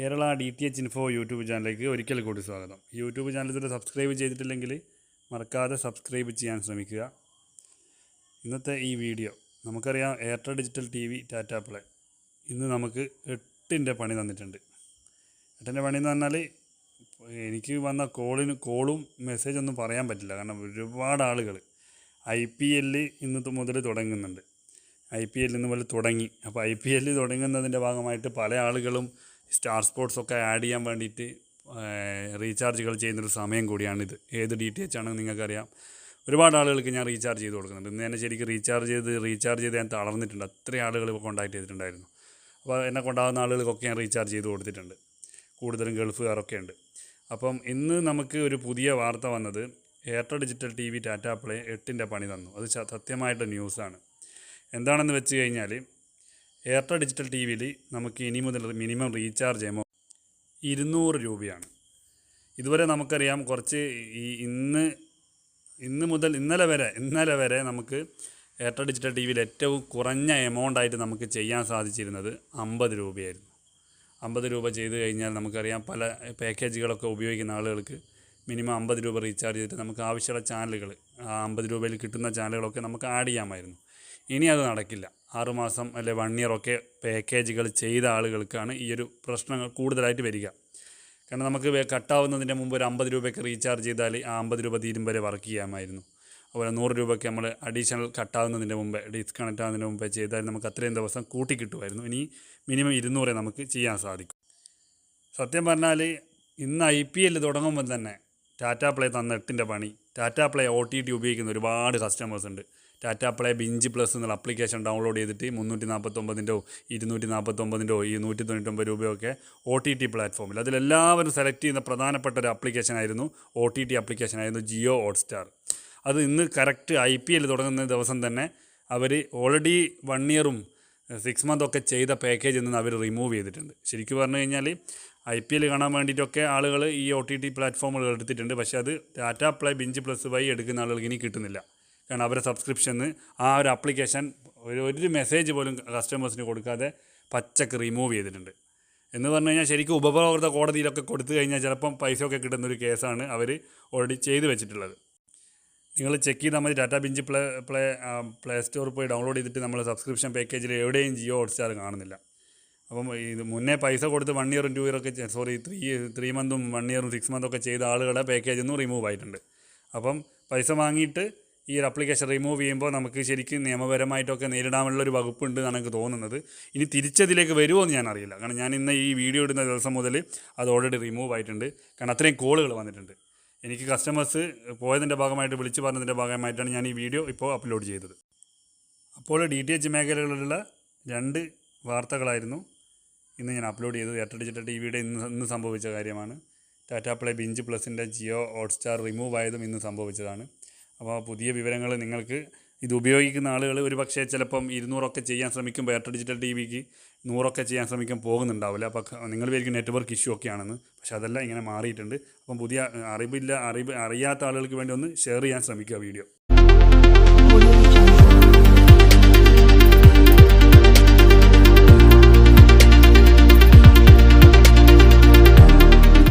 Kerala D T H info YouTube ചാനലിലേക്ക് ഒരിക്കൽ കൂടി സ്വാഗതം. യൂട്യൂബ് ചാനൽ ഇതുവരെ സബ്സ്ക്രൈബ് ചെയ്തിട്ടില്ലെങ്കിൽ മറക്കാതെ സബ്സ്ക്രൈബ് ചെയ്യാൻ ശ്രമിക്കുക. ഇന്നത്തെ ഈ വീഡിയോ നമുക്കറിയാം Airtel digital T V Tata play ഇന്ന് നമുക്ക് എട്ടിന്റെ പണി തന്നിട്ടുണ്ട്. എട്ടിന്റെ പണി എന്ന് പറഞ്ഞാൽ എനിക്ക് വന്ന കോളിന് കോളും മെസ്സേജ് ഒന്നും പറയാൻ പറ്റില്ല. കാരണം ഒരുപാട് ആളുകൾ ഐ പി എല്ല് ഇന്ന് മുതൽ തുടങ്ങുന്നുണ്ട്. ഐ പി ഇന്ന് മുതൽ തുടങ്ങി. അപ്പോൾ ഐ പി എല്ല് തുടങ്ങുന്നതിന്റെ ഭാഗമായിട്ട് പല ആളുകളും സ്റ്റാർ സ്പോർട്സ് ഒക്കെ ആഡ് ചെയ്യാൻ വേണ്ടിയിട്ട് റീചാർജുകൾ ചെയ്യുന്നൊരു സമയം കൂടിയാണിത്. ഏത് ഡി ടി എച്ച് ആണെന്ന് നിങ്ങൾക്കറിയാം. ഒരുപാട് ആളുകൾക്ക് ഞാൻ റീചാർജ് ചെയ്ത് കൊടുക്കുന്നുണ്ട്. ഇന്ന് തന്നെ ശരിക്കും റീചാർജ് ചെയ്ത് റീചാർജ് ചെയ്ത് ഞാൻ തളർന്നിട്ടുണ്ട്. അത്രയും ആളുകൾ ഇപ്പോൾ കോൺടാക്ട് ചെയ്തിട്ടുണ്ടായിരുന്നു. അപ്പോൾ എന്നെ കൊണ്ടാകുന്ന ആളുകൾക്കൊക്കെ ഞാൻ റീചാർജ് ചെയ്ത് കൊടുത്തിട്ടുണ്ട്. കൂടുതലും ഗൾഫുകാരൊക്കെ ഉണ്ട്. അപ്പം ഇന്ന് നമുക്ക് ഒരു പുതിയ വാർത്ത വന്നത് Airtel digital T V Tata play എട്ടിന്റെ പണി തന്നു. അത് സത്യമായിട്ട് ന്യൂസാണ്. എന്താണെന്ന് വെച്ച് കഴിഞ്ഞാൽ എയർടെൽ ഡിജിറ്റൽ ടി വിയിൽ നമുക്ക് ഇനി മുതൽ മിനിമം റീചാർജ് എമൗണ്ട് ഇരുന്നൂറ് രൂപയാണ്. ഇതുവരെ നമുക്കറിയാം കുറച്ച് ഈ ഇന്ന് ഇന്ന് മുതൽ ഇന്നലെ വരെ ഇന്നലെ വരെ നമുക്ക് എയർടെൽ ഡിജിറ്റൽ ടി വിയിൽ ഏറ്റവും കുറഞ്ഞ എമൗണ്ട് ആയിട്ട് നമുക്ക് ചെയ്യാൻ സാധിച്ചിരുന്നത് അമ്പത് രൂപയായിരുന്നു. അമ്പത് രൂപ ചെയ്ത് കഴിഞ്ഞാൽ നമുക്കറിയാം പല പാക്കേജുകളൊക്കെ ഉപയോഗിക്കുന്ന ആളുകൾക്ക് മിനിമം അമ്പത് രൂപ റീചാർജ് ചെയ്തിട്ട് നമുക്ക് ആവശ്യമുള്ള ചാനലുകൾ അമ്പത് രൂപയിൽ കിട്ടുന്ന ചാനലുകളൊക്കെ നമുക്ക് ആഡ് ചെയ്യാമായിരുന്നു. ഇനി അത് നടക്കില്ല. ആറുമാസം അല്ലെ വൺ ഇയർ ഒക്കെ പാക്കേജുകൾ ചെയ്ത ആളുകൾക്കാണ് ഈ ഒരു പ്രശ്നങ്ങൾ കൂടുതലായിട്ട് വരിക. കാരണം നമുക്ക് കട്ടാവുന്നതിന്റെ മുമ്പ് ഒരു അമ്പത് രൂപയ്ക്ക് റീചാർജ് ചെയ്താൽ ആ അമ്പത് രൂപ തീരും വരെ വർക്ക് ചെയ്യാമായിരുന്നു. അതുപോലെ നൂറ് രൂപയ്ക്ക് നമ്മൾ അഡീഷണൽ കട്ടാവുന്നതിന്റെ മുമ്പ് ഡിസ്കണക്റ്റ് ആവുന്നതിന് മുമ്പേ ചെയ്താൽ നമുക്ക് അത്രയും ദിവസം കൂട്ടി കിട്ടുമായിരുന്നു. ഇനി മിനിമം ഇരുന്നൂറേ നമുക്ക് ചെയ്യാൻ സാധിക്കും. സത്യം പറഞ്ഞാൽ ഇന്ന് ഐ പി എൽ തുടങ്ങുമ്പോൾ തന്നെ ടാറ്റ പ്ലേ തന്ന എട്ടിന്റെ പണി. Tata play O T T ഉപയോഗിക്കുന്ന ഒരുപാട് കസ്റ്റമേഴ്സ് ഉണ്ട്. ടാറ്റ പ്ലേ ബിഞ്ച് പ്ലസ് എന്നുള്ള അപ്ലിക്കേഷൻ ഡൗൺലോഡ് ചെയ്തിട്ട് മുന്നൂറ്റി നാൽപ്പത്തൊമ്പതിന്റെയോ ഇരുന്നൂറ്റി നാൽപ്പത്തൊമ്പതിന്റെയോ ഈ നൂറ്റി തൊണ്ണൂറ്റൊമ്പത് രൂപയൊക്കെ ഒ ടി ടി പ്ലാറ്റ്ഫോമിൽ അതിലെല്ലാവരും സെലക്ട് ചെയ്യുന്ന പ്രധാനപ്പെട്ട ഒരു ആപ്ലിക്കേഷൻ ആയിരുന്നു ഒ ടി ടി ആപ്ലിക്കേഷൻ ആയിരുന്നു ജിയോ ഹോട്ട്സ്റ്റാർ അത് ഇന്ന് കറക്റ്റ് ഐ പി എൽ തുടങ്ങുന്ന ദിവസം തന്നെ അവർ ഓൾറെഡി വൺ ഇയറും സിക്സ് മന്ത് ഒക്കെ ചെയ്ത പാക്കേജിൽ നിന്ന് അവർ റിമൂവ് ചെയ്തിട്ടുണ്ട്. ശരിക്കും പറഞ്ഞു കഴിഞ്ഞാൽ ഐ പി എൽ കാണാൻ വേണ്ടിയിട്ടൊക്കെ ആളുകൾ ഈ ഒ ടി ടി പ്ലാറ്റ്ഫോമുകൾ എടുത്തിട്ടുണ്ട്. പക്ഷേ അത് ടാറ്റ പ്ലേ ബിഞ്ച് പ്ലസ് വൈ എടുക്കുന്ന ആളുകൾക്ക് ഇനി കിട്ടുന്നില്ല. കാരണം അവരെ സബ്സ്ക്രിപ്ഷന് ആ ഒരു ആപ്ലിക്കേഷൻ ഒരു ഒരു മെസ്സേജ് പോലും കസ്റ്റമേഴ്സിന് കൊടുക്കാതെ പച്ചക്ക് റിമൂവ് ചെയ്തിട്ടുണ്ട്. എന്ന് പറഞ്ഞു കഴിഞ്ഞാൽ ശരിക്കും ഉപഭോക്തൃ കോടതിയിലൊക്കെ കൊടുത്തു കഴിഞ്ഞാൽ ചിലപ്പം പൈസയൊക്കെ കിട്ടുന്ന ഒരു കേസാണ് അവർ ഓൾറെഡി ചെയ്തു വെച്ചിട്ടുള്ളത്. നിങ്ങൾ ചെക്ക് ചെയ്താൽ മതി. Tata binge play play play store പോയി ഡൗൺലോഡ് ചെയ്തിട്ട് നമ്മൾ സബ്സ്ക്രിപ്ഷൻ പാക്കേജിൽ എവിടെയും ജിയോ ഹോട്ട്സ്റ്റാർ കാണുന്നില്ല. അപ്പം ഇത് മുന്നേ പൈസ കൊടുത്ത് വൺ ഇയറും ടു ഇയറൊക്കെ സോറി ത്രീ ത്രീ മന്തും വൺ ഇയറും സിക്സ് മന്തും ഒക്കെ ചെയ്ത ആളുകളെ പാക്കേജിൽ നിന്ന് റിമൂവ് ആയിട്ടുണ്ട്. അപ്പം പൈസ വാങ്ങിയിട്ട് ഈ ഒരു അപ്ലിക്കേഷൻ റിമൂവ് ചെയ്യുമ്പോൾ നമുക്ക് ശരിക്കും നിയമപരമായിട്ടൊക്കെ നേരിടാനുള്ള ഒരു വകുപ്പുണ്ട് എന്നാണ് എനിക്ക് തോന്നുന്നത്. ഇനി തിരിച്ചതിലേക്ക് വരുമോ എന്ന് ഞാൻ അറിയില്ല കാരണം ഞാൻ ഇന്ന് ഈ വീഡിയോ ഇടുന്ന ദിവസം മുതൽ അത് ഓൾറെഡി റിമൂവ് ആയിട്ടുണ്ട്. കാരണം അത്രയും കോളുകൾ വന്നിട്ടുണ്ട്. എനിക്ക് കസ്റ്റമേഴ്സ് പോയതിന്റെ ഭാഗമായിട്ട് വിളിച്ചു പറഞ്ഞതിന്റെ ഭാഗമായിട്ടാണ് ഞാൻ ഈ വീഡിയോ ഇപ്പോൾ അപ്ലോഡ് ചെയ്തത്. അപ്പോൾ ഡി ടി എച്ച് മേഖലകളിലുള്ള രണ്ട് വാർത്തകളായിരുന്നു. ഇന്ന് ഞാൻ അപ്ലോഡ് ചെയ്തത് എയർടെൽ ഡിജിറ്റൽ ടി വിയുടെ ഇന്ന് ഇന്ന് സംഭവിച്ച കാര്യമാണ്. ടാറ്റ പ്ലേ ബിഞ്ച് പ്ലസിന്റെ ജിയോ ഹോട്ട്സ്റ്റാർ റിമൂവ് ആയതും ഇന്ന് സംഭവിച്ചതാണ്. അപ്പോൾ പുതിയ വിവരങ്ങൾ നിങ്ങൾക്ക് ഇത് ഉപയോഗിക്കുന്ന ആളുകൾ ഒരു പക്ഷേ ചിലപ്പം ഇരുന്നൂറൊക്കെ ചെയ്യാൻ ശ്രമിക്കുമ്പോൾ എയർടെൽ ഡിജിറ്റൽ ടി വിക്ക് നൂറൊക്കെ ചെയ്യാൻ ശ്രമിക്കാൻ പോകുന്നുണ്ടാവില്ല. അപ്പോൾ നിങ്ങൾ വിചാരിക്കും നെറ്റ്വർക്ക് ഇഷ്യൂ ഒക്കെ ആണെന്ന് പക്ഷെ അതെല്ലാം ഇങ്ങനെ മാറിയിട്ടുണ്ട്. അപ്പം പുതിയ അറിവില്ല അറിവ് അറിയാത്ത ആളുകൾക്ക് വേണ്ടി ഒന്ന് ഷെയർ ചെയ്യാൻ ശ്രമിക്കുക വീഡിയോ